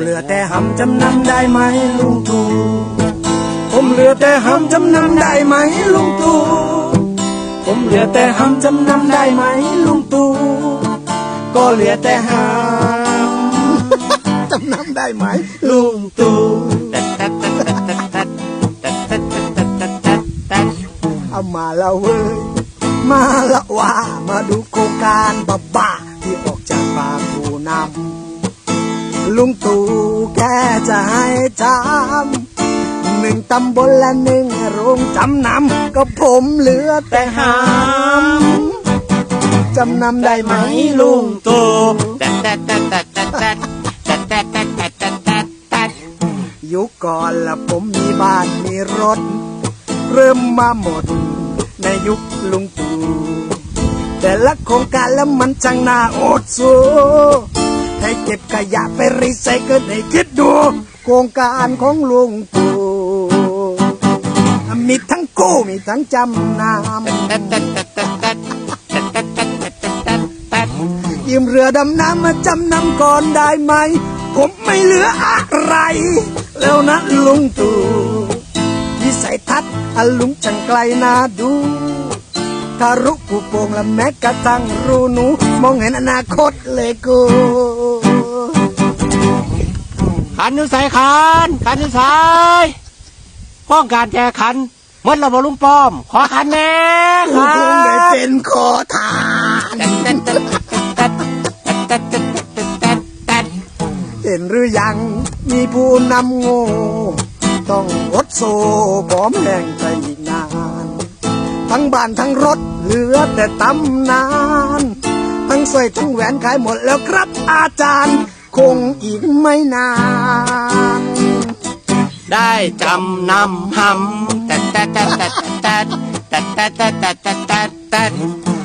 เหลือแต่หำจำนำได้ไหมลุงตู่ผมเหลือแต่หำจำนำได้ไหมลุงตู่ผมเหลือแต่หำจำนำได้ไหมลุงตู่ก็เหลือแต่หำจำนำได้ไหมลุงตู่เอามาละเว้ยมาละว่ามาดูโครงการบ้าบ้ ลุงตู่แค่จะให้ทำหนึ่งตำบลและหนึ่งโรงจำนำก็ผมเหลือแต่หำจำนำได้ไหมลุงตู่ยุคก่อนละผมมีบ้านมีรถ เริ่มมาหมด ในยุคลุงตู่แต่ละโครงการแล้วมันช่างน่าอดสู ให้เก็บขยะไปรีไซเคิลให้คิดดู โครงการของลุงตู่มีทั้งกู้มีทั้งจำนำยืมเรือดำน้ำมาจำนำก่อนได้ไหม ผมไม่เหลืออะไร แล้วนะลุงตู่วิสัยทัศน์อลุงช่างไกลนาดูถ้ารุกูโปงและแม้กระทั่งรูหนู มองเห็นอนาคตเลยกู ขันอยุสายขันขันอยุสายป้องการแจกขันเมื่อเราบอลุงป้อม ขอขันแน่กูขัคงได้นเป็นขอทานเห็นหรือยังมีผู้นำโง่ต้องอดโซผอมแหงไปอีกนาน ทั้งบ้านทั้งรถเหลือแต่ตำนาน ทั้งสร้อยทั้งแหวนขายหมดแล้วครับอาจารย์ คงอีกไม่นาน ได้จำนำหำแต่แต่แต่แต่แต่แต่แต่แต่แต่แต่แต่แต่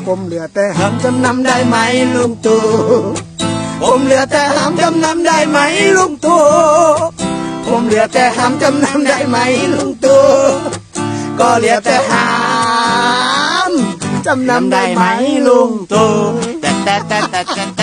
ผมเหลือแต่หำจำนำได้ไหมลุงตู่ผมเหลือแต่หำจำนำได้ไหมลุงตู่ผมเหลือแต่หำจำนำได้ไหมลุงตู่ก็เหลือแต่หำจำนำได้ไหมลุงตู่แต่แต่แต่แต่แต่